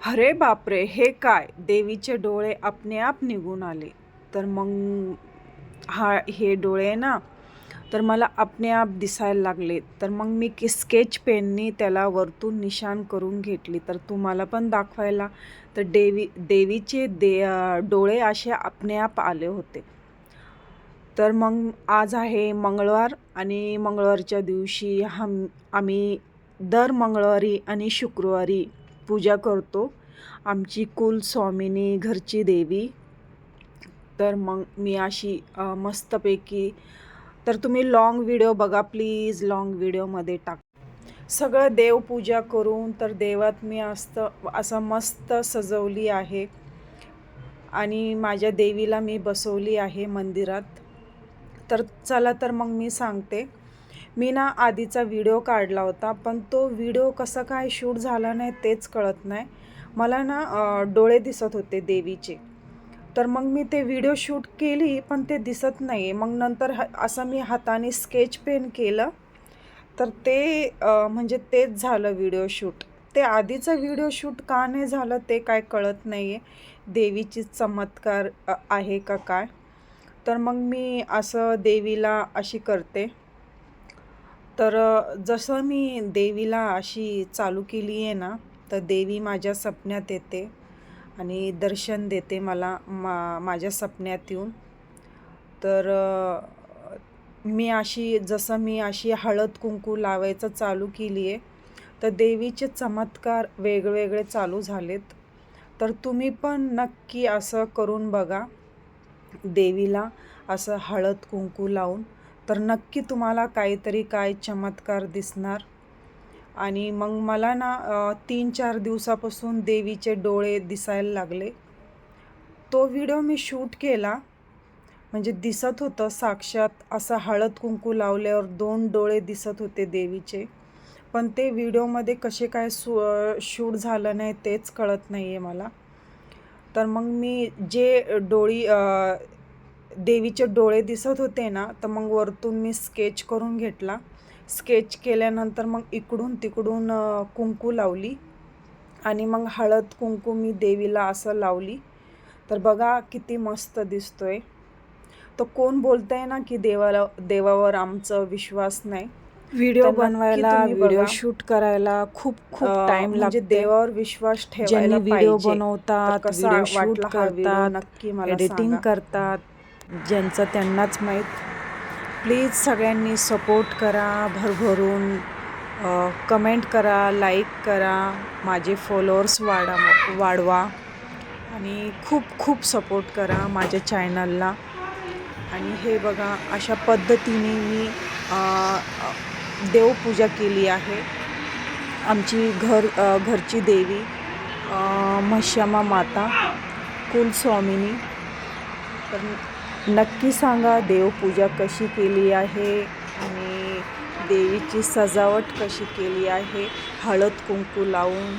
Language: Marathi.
अरे बापरे हे काय? देवीचे डोळे आपणेआप निघून आले. तर मग हा हे डोळे ना तर मला आपणेआप दिसायला लागले. तर मग मी की स्केच पेननी त्याला वरतून निशाण करून घेतली. तर तुम्हाला पण दाखवायला. तर देवी देवीचे दे डोळे असे आपणेआप आले होते. तर मग आज आहे मंगळवार आणि मंगळवारच्या दिवशी हम आम्ही दर मंगळवारी आणि शुक्रवारी पूजा करतो. आमची कुल स्वामिनी घरची देवी. तर मग मी अशी मस्तपैकी तर तुम्ही लॉंग व्हिडिओ बघा प्लीज लॉंग व्हिडिओमध्ये टाक. सगळं देवपूजा करून तर देवात मी असतं असं मस्त सजवली आहे. आणि माझ्या देवीला मी बसवली आहे मंदिरात. तर चला तर मग मी सांगते. मी ना आधीचा व्हिडिओ काढला होता पण तो व्हिडिओ कसा काय शूट झाला नाही तेच कळत नाही. मला ना डोळे दिसत होते देवीचे. तर मग मी ते व्हिडिओ शूट केली पण ते दिसत नाही मग नंतर ह असं मी हाताने स्केच पेन केलं. तर ते म्हणजे तेच झालं व्हिडिओ शूट ते आधीचं व्हिडिओ शूट का नाही झालं ते काय कळत नाही आहे देवीची चमत्कार आहे का काय? तर मग मी असं देवीला अशी करते. तर जसं मी देवीला अशी चालू केली आहे ना तर देवी माझ्या सपन्यात येते आणि दर्शन देते मला मा माझ्या सपन्यात येऊन. तर मी अशी जसं मी अशी हळद कुंकू लावायचं चालू केली आहे तर देवीचे चमत्कार वेगवेगळे चालू झालेत. तर तुम्ही पण नक्की असं करून बघा देवीला असं हळद कुंकू लावून. तर नक्की तुम्हाला काहीतरी काय चमत्कार दिसणार. आणि मग मला ना तीन चार दिवसापासून देवीचे डोळे दिसायला लागले. तो व्हिडिओ मी शूट केला. म्हणजे दिसत होतं साक्षात असं हळद कुंकू लावल्यावर दोन डोळे दिसत होते देवीचे. पण ते व्हिडिओमध्ये कसे काय सु शूट झालं नाही तेच कळत नाही आहे मला. तर मग मी जे डोळी देवीचे डोळे दिसत होते ना तर मग वरतून मी स्केच करून घेतला. स्केच केल्यानंतर मग इकडून तिकडून कुंकू लावली. आणि मग हळद कुंकू मी देवीला असं लावली. तर बघा किती मस्त दिसतोय. तर कोण बोलतंय ना की देवाला देवावर आमचं विश्वास नाही. व्हिडिओ बनवायला व्हिडिओ. शूट करायला खूप खूप टाइम म्हणजे लागते देवावर विश्वास ठेवायला व्हिडिओ बनवतात व्हिडिओ शूट करतात नक्की मला एडिटिंग. करतात. ज्यांचं त्यांनाच माहीत. प्लीज सगळ्यांनी सपोर्ट करा भरभरून कमेंट करा लाईक करा माझे फॉलोअर्स वाढा वाढवा आणि खूप खूप सपोर्ट करा माझ्या चॅनलला आणि हे बघा अशा पद्धतीने मी देवपूजा केली आहे. आमची घर घरची देवी मश्यामा माता कुलस्वामिनी. तर नक्की सांगा देवपूजा कशी केली आहे आणि देवीची सजावट कशी केली आहे? हळद कुंकू लावून.